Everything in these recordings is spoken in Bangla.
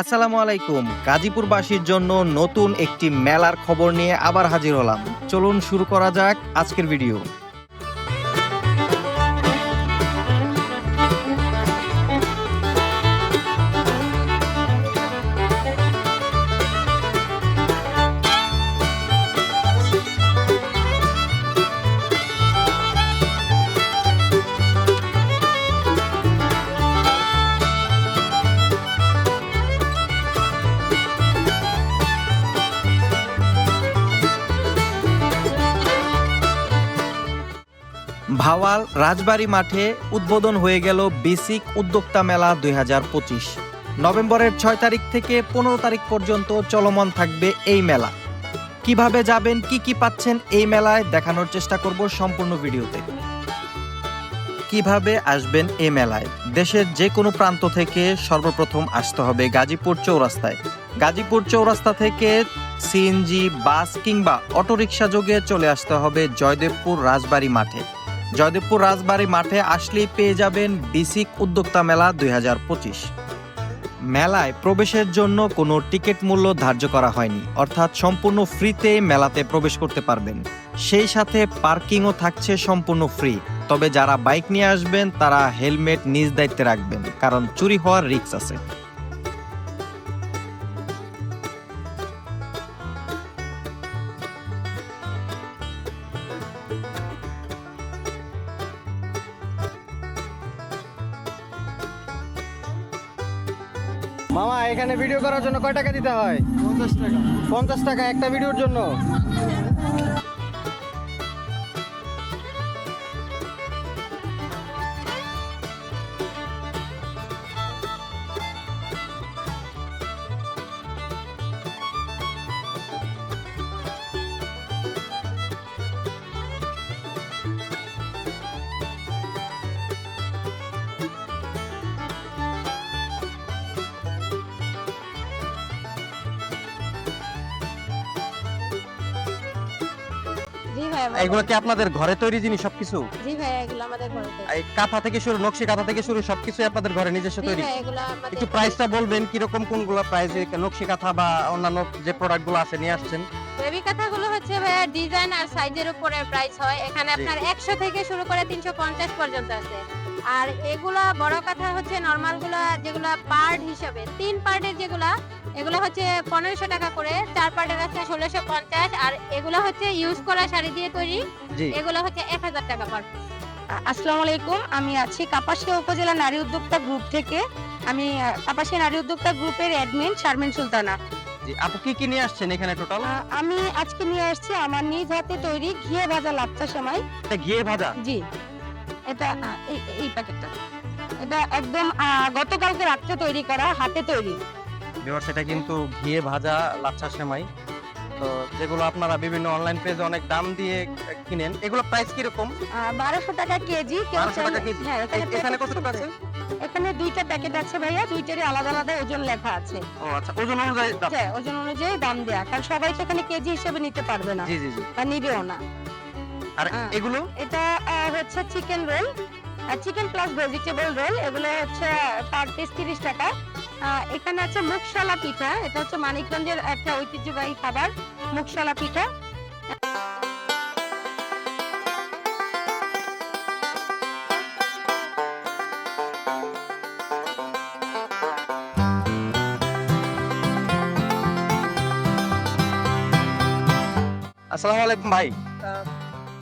আসসালামু আলাইকুম। গাজীপুরবাসীর জন্য নতুন একটি মেলার খবর নিয়ে আবার হাজির হলাম। চলুন শুরু করা যাক আজকের ভিডিও। ভাওয়াল রাজবাড়ী মাঠে উদ্বোধন হয়ে গেল বেসিক উদ্যোক্তা মেলা দুই হাজার পঁচিশ। নভেম্বরের ছয় তারিখ থেকে পনেরো তারিখ পর্যন্ত চলমান থাকবে এই মেলা। কীভাবে যাবেন, কি কি পাচ্ছেন এই মেলায় দেখানোর চেষ্টা করব সম্পূর্ণ ভিডিওতে। কীভাবে আসবেন এই মেলায়? দেশের যে কোনো প্রান্ত থেকে সর্বপ্রথম আসতে হবে গাজীপুর চৌরাস্তায়। গাজীপুর চৌরাস্তা থেকে সিএনজি, বাস কিংবা অটোরিকশা যোগে চলে আসতে হবে জয়দেবপুর রাজবাড়ী মাঠে। জয়দেবপুর রাজবাড়ী মাঠে আসলেই পেয়ে যাবেন বিসিক উদ্যোক্তা মেলা দুই মেলায় প্রবেশের জন্য কোনো টিকিট মূল্য ধার্য করা হয়নি, অর্থাৎ সম্পূর্ণ ফ্রিতে মেলাতে প্রবেশ করতে পারবেন। সেই সাথে পার্কিংও থাকছে সম্পূর্ণ ফ্রি, তবে যারা বাইক নিয়ে আসবেন তারা হেলমেট নিজ দায়িত্বে রাখবেন, কারণ চুরি হওয়ার রিস্ক আছে। মামা এখানে ভিডিও করার জন্য কয় টাকা দিতে হয়? পঞ্চাশ টাকা। পঞ্চাশ টাকা একটা ভিডিওর জন্য? জি ভাই এগুলো কি আপনাদের ঘরে তৈরি জিনিস সবকিছু? জি ভাই এগুলো আমাদের ঘরে তৈরি। এই কাঁথা থেকে শুরু নকশি কাঁথা থেকে শুরু সবকিছু আপনাদের ঘরে নিজস্ব তৈরি। ভাই এগুলো আমাদের একটু প্রাইসটা বলবেন কীরকম কোনগুলো প্রাইস নকশি কাঁথা বা অন্যান্য যে প্রোডাক্টগুলো আছে নিয়ে আসছেন? বেবি কাঁথাগুলো হচ্ছে ভাইয়া ডিজাইন আর সাইজের উপরে প্রাইস হয়। এখানে আপনার 100 থেকে শুরু করে 350 পর্যন্ত আছে। আর এগুলা বড় কথা হচ্ছে নরমালগুলা যেগুলা পার্ট হিসাবে তিন পার্টের যেগুলা এগুলো হচ্ছে পনেরোশো টাকা করে চার পার্টের আছে ষোলোশো পঞ্চাশ আর এগুলো হচ্ছে ইউজ করা শাড়ি দিয়ে তৈরি এগুলো হচ্ছে এক হাজার টাকা পার আসসালামু আলাইকুম আমি আছি কাপাসিয়া উপজেলা নারী উদ্যোক্তা গ্রুপ থেকে। আমি কাপাসিয়া নারী উদ্যোক্তা গ্রুপের অ্যাডমিন শারমিন সুলতানা। জি আপু কি কি নিয়ে আসছেন এখানে টোটাল আমি আজকে নিয়ে আসছি আমার নিজ হাতে তৈরি ঘিয়ে ভাজা লাচ্চা সেমাই। এটা ঘিয়ে ভাজা? জি। এটা এই প্যাকেটটা। এটা একদম গতকালকে রাত্রে তৈরি করা হাতে তৈরি। ভিউয়ার্স এটা কিন্তু ঘিয়ে ভাজা লাচ্ছা সেমাই। তো যেগুলো আপনারা বিভিন্ন অনলাইন পেজে অনেক দাম দিয়ে কিনেন এগুলো প্রাইস কীরকম? বারোশো টাকা কেজি কেউ 1200 টাকা কেজি? হ্যাঁ এখানে এ- এখানে আছে? এখানে দুইটা প্যাকেট আছে ভাইয়া দুইটারই আলাদা আলাদা ওজন লেখা আছে। ও আচ্ছা ওজন অনুযায়ী দাম। হ্যাঁ ওজন অনুযায়ী দাম দেয়া। কারণ সবাই তো এখানে কেজি হিসেবে নিতে পারবে না জি জি জি। বা নিবেও না। আর। এগুলো? এটা হচ্ছে chicken roll chicken plus vegetable roll এগুলো হচ্ছে পার পিস তিরিশ টাকা। এখানে আছে মুখশালা পিঠা এটা হচ্ছে মানিকগঞ্জের একটা ঐতিহ্যবাহী খাবার মুখশালা পিঠা। আসসালামু আলাইকুম ভাই।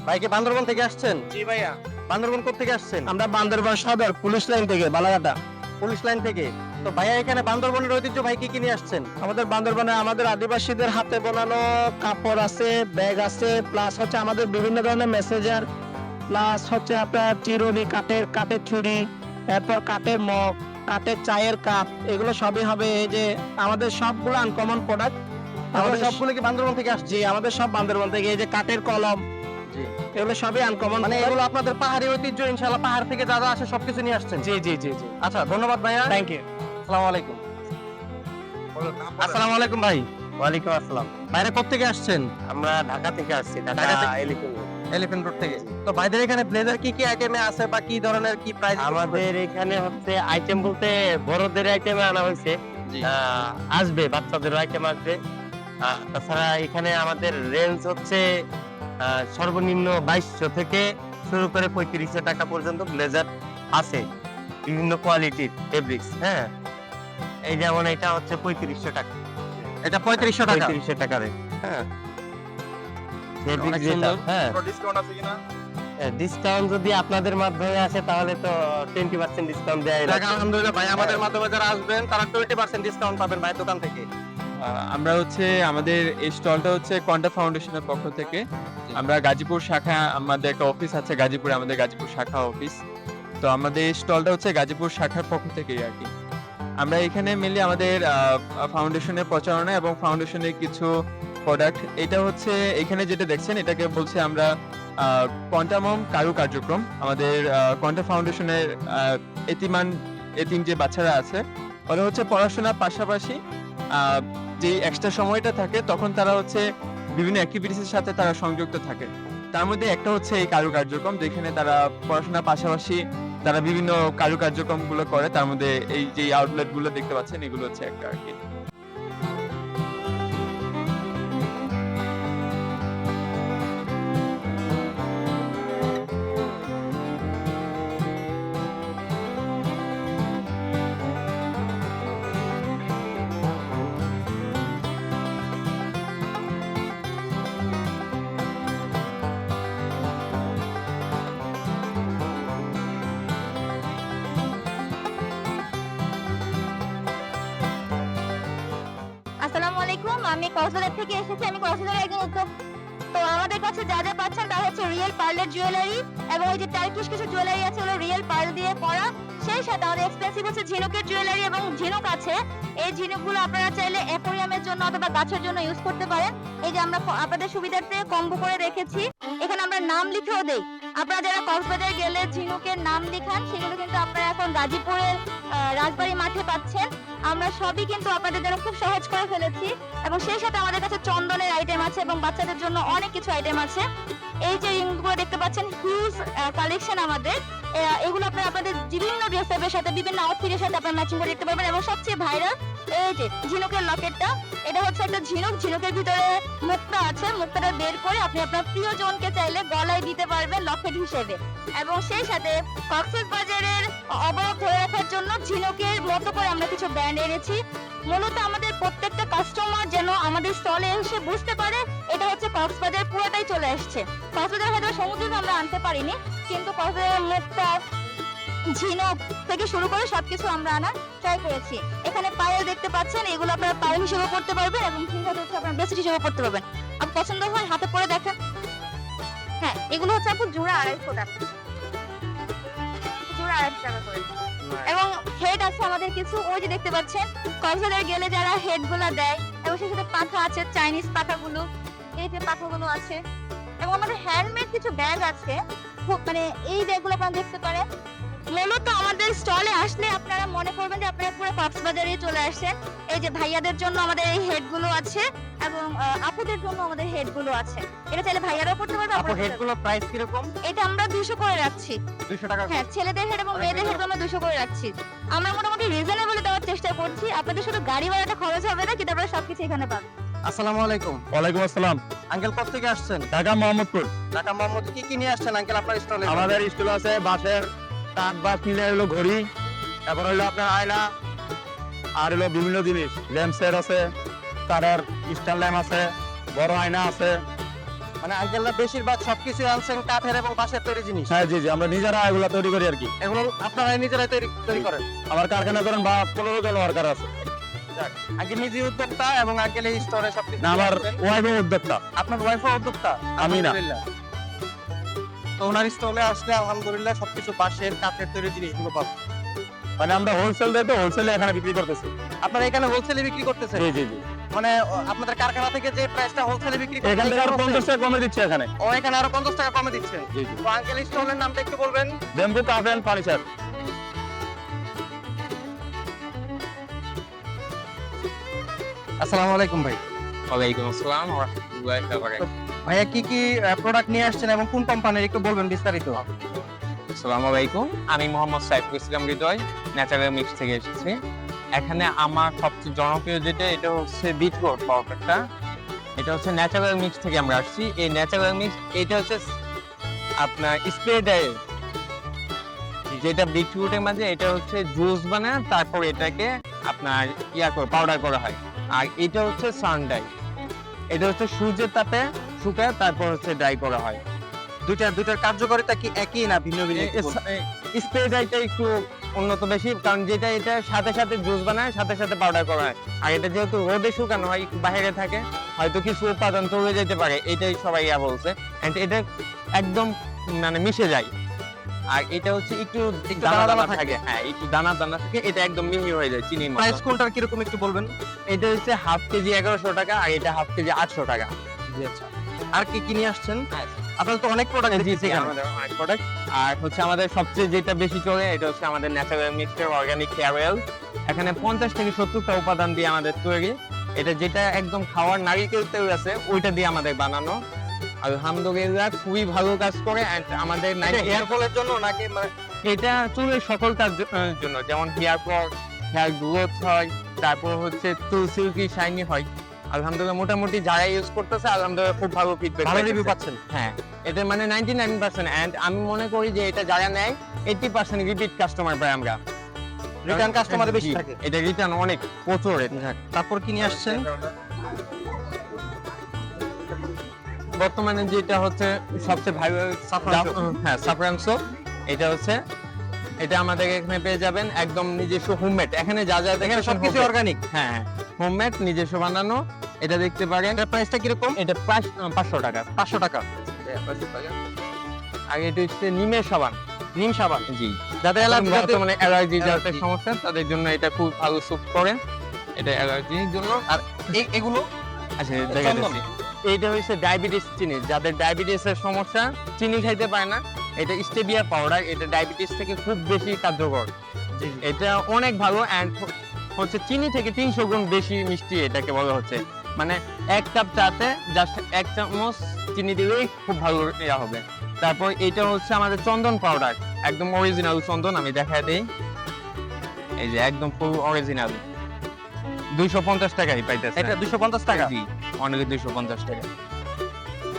ভাই কি বান্দরবন থেকে আসছেন? জি ভাইয়া। বান্দরবন কোথা থেকে আসছেন? আমরা বান্দরবান সদর পুলিশ লাইন থেকে বালাঘাটা। পুলিশ লাইন থেকে। তো ভাইয়া এখানে বান্দরবনের ঐতিহ্য ভাই কি কি নিয়ে আসছেন? আমাদের বান্দরবনে আমাদের আদিবাসীদের হাতে বানানো কাপড় আছে ব্যাগ আছে প্লাস হচ্ছে আমাদের বিভিন্ন ধরনের মেসেজার প্লাস হচ্ছে আপনার চিরুনি কাঠের কাঠের ছুরি এরপর কাঠের মগ কাঠের চায়ের কাপ এগুলো সবই হবে এই যে আমাদের সবগুলো আনকমন প্রোডাক্ট আমাদের আমাদের সব সবগুলো কি বান্দরবন থেকে আসছে? আমাদের সব বান্দরবান থেকে এই যে কাঠের কলম এগুলো সবই আনকমন মানে এগুলো আপনাদের পাহাড়ি ঐতিহ্য ইনশাআল্লাহ পাহাড় থেকে যা যা আসে সবকিছু নিয়ে আসছেন। জি জি জি জি। আচ্ছা ধন্যবাদ ভাইয়া। থ্যাংক ইউ আসসালামু আলাইকুম। আসসালামু আলাইকুম ভাই। ওয়ালাইকুম আসসালাম। বাইরে কোথেকে আসছেন? আমরা ঢাকা থেকে আসছি ঢাকা থেকে? রোড। থেকে। তো ভাইদের এখানে ব্লেজার কি কি আইটেমে আছে বা কি ধরনের কি প্রাইস আমাদের এখানে হচ্ছে আইটেম বলতে বড়দের আইটেমে আনা হয়েছে। আহ, আসবে বাচ্চাদের আইটেম আসবে। তাছাড়া এখানে আমাদের রেঞ্জ হচ্ছে সর্বনিম্ন বাইশশো থেকে শুরু করে পঁয়ত্রিশশো টাকা পর্যন্ত ব্লেজার আছে। বিভিন্ন কোয়ালিটির ফেব্রিক্স হ্যাঁ? এই যেমন এটা হচ্ছে পঁয়ত্রিশশো টাকা। এটা পঁয়ত্রিশশো টাকা? পঁয়ত্রিশশো টাকা রে হ্যাঁ। হ্যাঁ। ডিসকাউন্ট আছে কিনা? ডিসকাউন্ট যদি আপনাদের মাধ্যমে আসে তাহলে তো টোয়েন্টি পার্সেন্ট ডিসকাউন্ট দেয় আলহামদুলিল্লাহ ভাই আমাদের মাধ্যমে যারা আসবেন তারা টোয়েন্টি পার্সেন্ট ডিসকাউন্ট পাবেন ভাই দোকান থেকে। আমরা হচ্ছে আমাদের এই স্টলটা হচ্ছে কন্টা ফাউন্ডেশনের পক্ষ থেকে। আমরা গাজীপুর শাখা, আমাদের একটা অফিস আছে গাজীপুরে, আমাদের গাজীপুর শাখা অফিস। তো আমাদের এই স্টলটা হচ্ছে গাজীপুর শাখার পক্ষ থেকেই আর কি। আমরা এখানে মেনলি আমাদের ফাউন্ডেশনের প্রচারণা এবং ফাউন্ডেশনের কিছু প্রোডাক্ট এটা হচ্ছে এখানে যেটা দেখছেন, এটাকে বলছে আমরা কোয়ান্টামম কারু কার্যক্রম। আমাদের কোয়ান্টা ফাউন্ডেশনের এতিমান, এতিম যে বাচ্চারা আছে, ওরা হচ্ছে পড়াশোনার পাশাপাশি যে এক্সট্রা সময়টা থাকে, তখন তারা হচ্ছে বিভিন্ন অ্যাক্টিভিটিসের সাথে তারা সংযুক্ত থাকে। তার মধ্যে একটা হচ্ছে এই কারু কার্যক্রম, যেখানে তারা পড়াশোনার পাশাপাশি তারা বিভিন্ন কারু কার্যক্রমগুলো করে। তার মধ্যে এই যে আউটলেটগুলো দেখতে পাচ্ছেন, এগুলো হচ্ছে একটা আর কি। আমি কক্সবাজার থেকে এসেছি, আমি কক্সবাজারের একজন উদ্যোগ। তো আমাদের কাছে যা যা পাচ্ছেন তা হচ্ছে রিয়েল পার্লের জুয়েলারি এবং ওই যে টার্কিশ কিছু জুয়েলারি আছে, ওগুলো রিয়েল পার্ল দিয়ে করা সেই সাথে আমাদের এক্সপেন্সিভ হচ্ছে ঝিনুকের জুয়েলারি এবং ঝিনুক আছে। এই ঝিনুকগুলো আপনারা চাইলে অ্যাকোরিয়ামের জন্য অথবা গাছের জন্য ইউজ করতে পারেন। এই যে আমরা আপনাদের সুবিধার্থে কম্বো করে রেখেছি। এখানে আমরা নাম লিখেও দেই। আপনারা যারা কক্সবাজার গেলে ঝিনুকের নাম লিখান, সেগুলো কিন্তু আপনারা এখন গাজীপুরের রাজবাড়ী মাঠে পাচ্ছেন। আমরা সবই কিন্তু আপনাদের জন্য খুব সহজ করে ফেলেছি। এবং সেই সাথে আমাদের কাছে চন্দনের আইটেম আছে এবং বাচ্চাদের জন্য অনেক কিছু আইটেম আছে। এই যে রিংগুলো দেখতে পাচ্ছেন হিউজ কালেকশন আমাদের। এগুলো আপনারা আপনাদের বিভিন্ন ড্রেস সাথে বিভিন্ন আউটফিটের সাথে আপনারা ম্যাচিং করে দেখতে পারবেন। এবং সবচেয়ে ভাইরাল এই যে, ঝিনুকের লকেটটা, এটা হচ্ছে একটা ঝিনুক, ঝিনুকের ভিতরে মুক্তা আছে, মুক্তাটা বের করে আপনি আপনার প্রিয়জনকে চাইলে গলায় দিতে পারবেন লকেট হিসেবে। এবং সেই সাথে কক্সেস বাজারের অবরোধ ধরে রাখার জন্য ঝিনুকের মতো করে আমরা কিছু ব্যান্ড এনেছি। মূলত আমাদের প্রত্যেকটা কাস্টমার যেন আমাদের স্টলে এসে বুঝতে পারে, এটা হচ্ছে কক্সবাজার পুরোটাই চলে আসছে। কক্সবাজার হয়তো সমুদ্রে আমরা আনতে পারিনি, কিন্তু কক্সবাজার মুক্তা ঝিনুক থেকে শুরু করে সবকিছু আমরা আনার ট্রাই করেছি। এখানে পায়েল দেখতে পাচ্ছেন এগুলো আপনারা পায়েল হিসেবে পড়তে পারবেন এবং আছে হচ্ছে আপনারা হিসেবে পড়তে পারবেন। আর পছন্দ হয় হাতে পরে দেখেন। হ্যাঁ এগুলো হচ্ছে আপু জোড়া আড়াইশো টাকা জোড়া আড়াইশো টাকা করে। এবং হেড আছে আমাদের কিছু ওই যে দেখতে পাচ্ছেন কক্সবাজার গেলে যারা হেডগুলা দেয় এবং সেই সাথে পাখা আছে চাইনিজ পাখাগুলো এই যে পাখাগুলো আছে এবং আমাদের হ্যান্ডমেড কিছু ব্যাগ আছে খুব মানে এই ব্যাগগুলো আপনারা দেখতে পারেন। স্টলে আসলে আপনারা মনে করবেন যে আপনারা পুরো কক্সবাজারে চলে আসছেন। এই যে ভাইয়াদের জন্য আমাদের এই হেডগুলো আছে এবং আপুদের জন্য আমাদের হেডগুলো আছে। এটা চাইলে ভাইয়ারাও করতে পারবে আপু আপনারাও করতে হেড পারবেন। গুলো প্রাইস কীরকম এটা আমরা দুশো করে রাখছি। দুশো টাকা হ্যাঁ ছেলেদের হেড এবং মেয়েদের হেড আমরা দুশো করে রাখছি। আমরা মোটামুটি রিজনেবল দেওয়ার চেষ্টা করছি। আপনাদের শুধু গাড়ি ভাড়াটা খরচ হবে না কিন্তু আপনারা সবকিছু এখানে পাবেন। আসসালামু আলাইকুম। ওয়ালাইকুম আসসালাম। আঙ্কেল কোথা থেকে আসছেন? ঢাকা মোহাম্মদপুর। ঢাকা মোহাম্মদ কি কি নিয়ে আসছেন আঙ্কেল আপনার স্টলে? আমাদের স্কুল আছে বাসের বাস হলো ঘড়ি তারপর হলো আপনার আয়না আর হলো বিভিন্ন জিনিস ল্যাম্পসের আছে তারের স্টার ল্যাম্প আছে বড় আয়না আছে। মানে আঙ্কেলরা বেশিরভাগ সবকিছু আনছেন কাঠের এবং বাঁশের তৈরি জিনিস? হ্যাঁ জি জি আমরা নিজেরা এগুলো তৈরি করি আর কি। এগুলো আপনারা নিজেরাই তৈরি তৈরি করেন? আমার কারখানা করেন বা পনেরো জন ওয়ার্কার আছে। আঙ্কেল নিজে উদ্যোক্তা এবং আঙ্কেল এই স্টোরে সবকিছু আমার নিয়ে ওয়াইফ উদ্যোক্তা। আপনার ওয়াইফও উদ্যোক্তা? আমি না। তো ওনার স্টলে আসলে আলহামদুলিল্লাহ সবকিছু বাঁশের কাঠের তৈরি জিনিসগুলো পাবো। মানে আমরা হোলসেল দেয় তো হোলসেলে এখানে বিক্রি করতেছি। আপনারা এখানে হোলসেলে বিক্রি করতেছেন? জি জি জি। মানে আপনাদের কারখানা থেকে যে প্রাইসটা হোলসেলে বিক্রি করতেন এখান থেকে আরও এখানে পঞ্চাশ টাকা কমে দিচ্ছে এখানে। ও এখানে আরও পঞ্চাশ টাকা কমে দিচ্ছেন জি জি। তো আঙ্কেল স্টলের নামটা একটু বলবেন। ব্যাম্বু অ্যান্ড ফার্নিচার আসসালামু আলাইকুম ভাই। ওয়ালাইকুম আসসালাম। ওয়া রাহমাতুল্লাহি ওয়া বারাকাতুহু। ভাইয়া, কি কি প্রোডাক্ট নিয়ে আসছেন এবং কোন কোম্পানির একটু বলবেন বিস্তারিত? আসসালামু আলাইকুম। আমি মোহাম্মদ সাইফুল ইসলাম হৃদয়, ন্যাচারাল মিক্স থেকে এসেছি। এখানে আমার সবচেয়ে জনপ্রিয় যেটা, এটা হচ্ছে বিটরুট পাউডারটা। এটা হচ্ছে ন্যাচারাল মিক্স থেকে আমরা আসছি। এই ন্যাচারাল মিক্স, এটা হচ্ছে আপনার স্প্রে ডাই যেটা বিটরুটের মাঝে, এটা হচ্ছে জুস বানায়, তারপর এটাকে আপনার ইয়া করে পাউডার করা হয়। আর এটা হচ্ছে সানডাই। এটা হচ্ছে সূর্যের তাপে শুকায় তারপর হচ্ছে ড্রাই করা হয়। দুইটার দুইটার কার্যকারিতা কি একই না ভিন্ন ভিন্ন স্প্রে ড্রাইটা একটু উন্নত বেশি কারণ যেটা এটা সাথে সাথে জুস বানায় সাথে সাথে পাউডার করা হয়। আর এটা যেহেতু রোদে শুকানো হয় একটু বাইরে থাকে হয়তো কিছু উপাদান তৈরি যেতে পারে এটাই সবাই ইয়া বলছে। And এটা একদম মানে মিশে যায়। আর এটা হচ্ছে একটু দানা দানা থাকে। হ্যাঁ একটু দানা দানা থাকে এটা একদম মিহি হয়ে যায় চিনি প্রাইস কোনটার কীরকম একটু বলবেন? এটা হচ্ছে হাফ কেজি এগারোশো টাকা আর এটা হাফ কেজি আটশো টাকা। জি আচ্ছা। আর কি কি নিয়ে আসছেন? হ্যাঁ। আপনার তো অনেক প্রোডাক্ট জি, আমাদের অনেক product। আর হচ্ছে আমাদের সবচেয়ে যেটা বেশি চলে এটা হচ্ছে আমাদের natural mixture organic hair oil এখানে পঞ্চাশ থেকে সত্তরটা উপাদান দিয়ে আমাদের তৈরি। এটা যেটা একদম খাওয়ার নারিকেল তেল আছে ওইটা দিয়ে আমাদের বানানো। আলহামদুলিল্লাহ খুবই ভালো কাজ করে। আমাদের হেয়ার ফলের জন্য নাকি মানে এটা চুলের কাজ জন্য। যেমন হেয়ার ফল হেয়ার গ্রোথ হয় তারপর হচ্ছে চুল সিল্কি শাইনি হয়। আলহামদুলিল্লাহ মোটামুটি যারা ইউজ করতেছে আলহামদুলিল্লাহ খুব ভালো ফিডব্যাক ভালো রিভিউ পাচ্ছেন। হ্যাঁ এটা মানে নাইনটি নাইন পার্সেন্ট অ্যান্ড আমি মনে করি যে এটা যারা নেয় এইটি পার্সেন্ট রিপিট কাস্টমার পাই আমরা। রিটার্ন কাস্টমার বেশি থাকে। এটা রিটার্ন অনেক প্রচুর। তারপর কি নিয়ে আসছেন? বর্তমানে যেটা হচ্ছে সবচেয়ে soap। হ্যাঁ সাফরান সোপ এটা হচ্ছে এটা আমাদের এখানে পেয়ে যাবেন একদম নিজস্ব হোমমেড এখানে যা যা দেখেন সবকিছু অর্গানিক হ্যাঁ হোমমেড নিজস্ব বানানো। এটা দেখতে পারেন। এটার প্রাইসটা কীরকম? এটা প্রায় পাঁচশো টাকা। পাঁচশো টাকা। আর এটা হচ্ছে নিমের সাবান। নিম সাবান। জি। যাদের অ্যালার্জি বর্তমানে অ্যালার্জি যাদের সমস্যা তাদের জন্য এটা খুব ভালো স্যুপ করে এটা অ্যালার্জির জন্য। আর এগুলো? আচ্ছা চন্দন। দেখাচ্ছি এইটা হচ্ছে ডায়াবেটিস চিনি। যাদের ডায়াবেটিসের সমস্যা চিনি খাইতে পারে না। এটা স্টেবিয়া পাউডার এটা ডায়াবেটিস থেকে খুব বেশি কার্যকর। এটা অনেক ভালো অ্যান্ড হচ্ছে চিনি থেকে তিনশো গুণ বেশি মিষ্টি এটাকে বলা হচ্ছে। মানে এক কাপ চাতে জাস্ট এক চামচ চিনি দিলেই খুব ভালো ইয়া হবে। তারপর এটা হচ্ছে আমাদের চন্দন পাউডার একদম অরিজিনাল চন্দন আমি দেখা দেই। এই যে একদম ফুল অরিজিনাল দুইশো পঞ্চাশ টাকাই পাইতেছে। এটা দুশো পঞ্চাশ টাকা? জি অনেকে দুইশো পঞ্চাশ টাকা।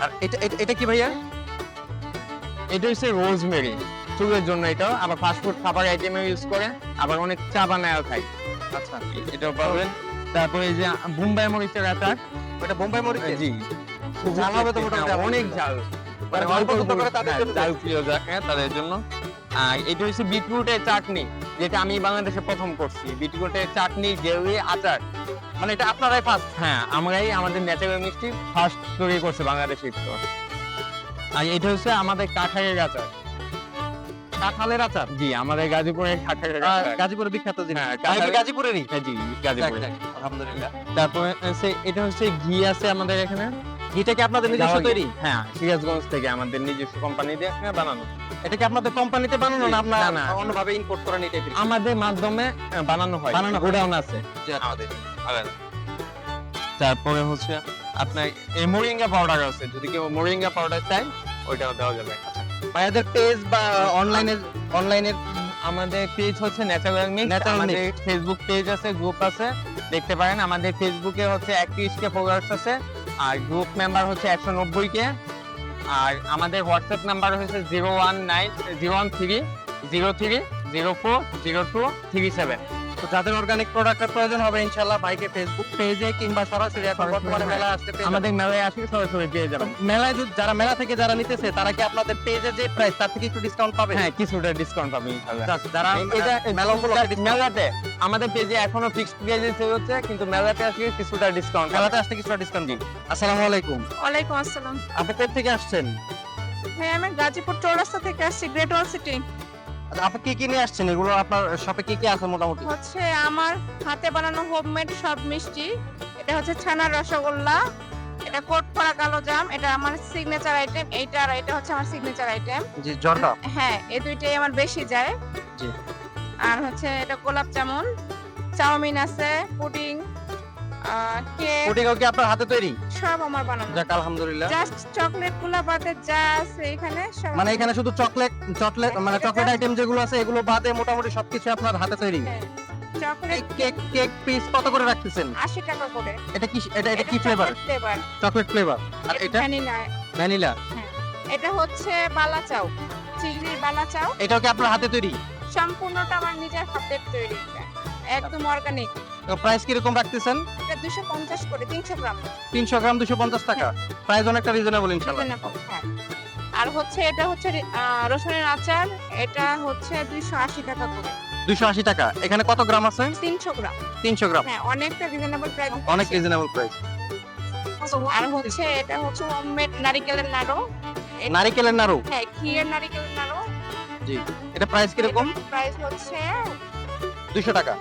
আর এটা এটা- কি ভাইয়া? এটা হচ্ছে রোজমেরি চুলের জন্য এটা। আবার ফাস্টফুড খাবার আইটেমে ইউজ করে আবার অনেক চা বানায় খায়। আচ্ছা এটাও পাবেন। তারপরে যে বোম্বাই মরিচের আচার এটা বোম্বাই মরিচ জি। ঝাল হবে তো মোটামুটি অনেক ঝাল। মানে অল্প অল্প করে তাদের জন্য। ঝাল প্রিয় যা- হ্যাঁ, তাদের জন্য। আর এটা হচ্ছে বিটরুটের চাটনি যেটা আমি বাংলাদেশে প্রথম করছি। বিটরুটের চাটনি জেলি আচার। মানে এটা আপনারাই ফার্স্ট হ্যাঁ আমরাই আমাদের ন্যাচারাল মিষ্টি ফার্স্ট তৈরি করছে বাংলাদেশের তো আর এটা হচ্ছে আমাদের কাঁঠালের আচার। কাঁঠালের আচার? জি আমাদের আহ, আচার। গাজীপুরের বিখ্যাত জিনিস। হ্যাঁ, গাজীপুরেরই। হ্যাঁ, জি গাজীপুরে। আলহামদুলিল্লাহ। তারপরে এটা হচ্ছে ঘি আছে আমাদের এখানে। এটা কি আপনাদের নিজস্ব তৈরি? হ্যাঁ সিরাজগঞ্জ থেকে আমাদের নিজস্ব কোম্পানি দিয়ে বানানো। এটা কি আপনাদের কোম্পানিতে বানানো না আপনার না। অন্যভাবে ইম্পোর্ট করেন এই টাইপের আমাদের মাধ্যমে বানানো হয়। বানানো গোডাউন আছে। আমাদের তারপরে হচ্ছে আপনার এই মোরিঙ্গা পাউডার আছে। যদি কেউ মোরিঙ্গা পাউডার চায় ওইটাও দেওয়া যাবে। ভাইয়াদের পেজ বা অনলাইনে অনলাইনের আমাদের পেজ হচ্ছে ন্যাচারাল মিক্স আমাদের ফেসবুক পেজ আছে গ্রুপ আছে দেখতে পারেন। আমাদের ফেসবুকে হচ্ছে একত্রিশ কে ফলোয়ার্স আছে আর গ্রুপ মেম্বার হচ্ছে একশো নব্বই কে আর আমাদের হোয়াটসঅ্যাপ নাম্বার হচ্ছে zero one nine zero one three zero three zero four zero two three seven তো যাদের অর্গানিক প্রোডাক্টের প্রয়োজন হবে ইনশাআল্লাহ ভাইকে ফেসবুক পেজে কিংবা সরাসরি এখন বর্তমানে হ্যাঁ। মেলা আসতে পেয়ে আমাদের মেলায় আসলে সরাসরি পেয়ে যাবেন। মেলায় যদি- যারা মেলা থেকে যারা নিতেছে তারা কি আপনাদের পেজে যে প্রাইস তার থেকে একটু ডিসকাউন্ট পাবে? হ্যাঁ কিছুটা ডিসকাউন্ট পাবেন ইনশাআল্লাহ। যারা এটা মেলা উপলক্ষে মেলাতে আমাদের পেজে এখনও ফিক্সড প্রাইসে সেল হচ্ছে কিন্তু মেলাতে আসলে কিছুটা ডিসকাউন্ট মেলাতে আসতে কিছুটা ডিসকাউন্ট দিন। আসসালামু আলাইকুম। ওয়ালাইকুম আসসালাম। আপনি কোথা থেকে আসছেন? হ্যাঁ আমি গাজীপুর চৌরাস্তা থেকে আসছি গ্রেট ওয়াল সিটি আপনি কি কি নিয়ে আসছেন? এগুলো আপনার শপে কি কি আছে মোটামুটি? হচ্ছে আমার হাতে বানানো হোমমেড সব মিষ্টি। এটা হচ্ছে ছানার রসগোল্লা এটা কোট করা কালো জাম এটা আমার সিগনেচার আইটেম এইটা আর এটা হচ্ছে আমার সিগনেচার আইটেম জি জর্দা। হ্যাঁ এই দুইটাই আমার বেশি যায়। জি। আর হচ্ছে এটা গোলাপ জামুন চাউমিন আছে পুডিং কেক পুডিং কি আপনার হাতে তৈরি? সব আমার বানানো। যাক আলহামদুলিল্লাহ। জাস্ট চকলেটগুলা বাদে যা আছে এখানে সব মানে এখানে শুধু চকলেট চকলেট মানে চকলেট আইটেম যেগুলো আছে এগুলো বাদে মোটামুটি সবকিছু আপনার হাতে তৈরি। চকলেট কেক কেক পিস কত করে রাখতেছেন? আশি টাকা করে। এটা কি এটা এটা কি ফ্লেভার ফ্লেভার চকলেট ফ্লেভার আর এটা ভ্যানিলা ভ্যানিলা এটা হচ্ছে চিংড়ির এটাও কি আপনার হাতে তৈরি? সম্পূর্ণটা আমার নিজের হাতের তৈরি। একদম অর্গানিক প্রাইস কীরকম রাখতেছেন? এটা দুশো পঞ্চাশ করে তিনশো গ্রাম। তিনশো গ্রাম দুশো পঞ্চাশ টাকা। প্রাইস অনেকটা রিজনেবল Reasonable, হ্যাঁ। আর হচ্ছে এটা হচ্ছে রসুনের আচার এটা হচ্ছে দুইশো আশি টাকা করে। দুশো আশি টাকা। এখানে কত গ্রাম আছে? তিনশো গ্রাম। তিনশো গ্রাম। হ্যাঁ অনেকটা রিজনেবল প্রাইস অনেক রিজনেবল প্রাইস আর হচ্ছে এটা হচ্ছে হোমমেড নারিকেলের নাড়ু। নারিকেলের নাড়ু? হ্যাঁ ঘিয়ের নারিকেলের নাড়ু। এটা প্রাইস কীরকম? প্রাইস হচ্ছে দুশো টাকা।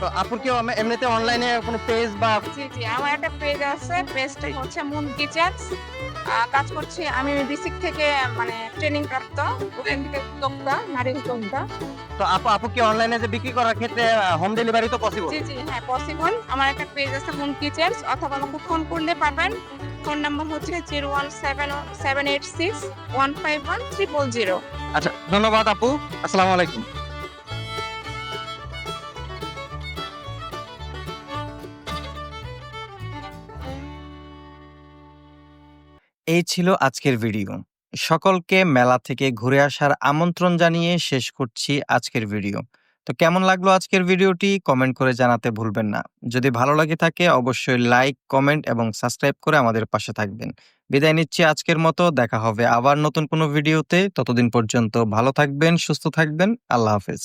তো আপুর কি এমনিতে অনলাইনে কোনো পেজ বা জি জি আমার একটা পেজ আছে পেজটা হচ্ছে মুন কিচেন্স কাজ করছি আমি ডিসিক থেকে মানে ট্রেনিং প্রাপ্ত ওখান থেকে উদ্যোক্তা নারী উদ্যোক্তা। তো আপু আপু কি অনলাইনে যে বিক্রি করার ক্ষেত্রে হোম ডেলিভারি তো পসিবল জি জি হ্যাঁ পসিবল আমার একটা পেজ আছে মুন কিচেন্স অথবা আমাকে ফোন করলে পাবেন ফোন নাম্বার হচ্ছে zero one seven seven eight six one five one triple zero আচ্ছা ধন্যবাদ আপু। আসসালামু আলাইকুম। এই ছিল আজকের ভিডিও। সকলকে মেলা থেকে ঘুরে আসার আমন্ত্রণ জানিয়ে শেষ করছি আজকের ভিডিও। তো কেমন লাগল আজকের ভিডিওটি? কমেন্ট করে জানাতে ভুলবেন না। যদি ভালো লাগে থাকে, অবশ্যই লাইক, কমেন্ট এবং সাবস্ক্রাইব করে আমাদের পাশে থাকবেন। বিদায় নিচ্ছি আজকের মতো। দেখা হবে আবার নতুন কোনো ভিডিওতে। ততদিন পর্যন্ত ভালো থাকবেন, সুস্থ থাকবেন। আল্লাহ হাফেজ।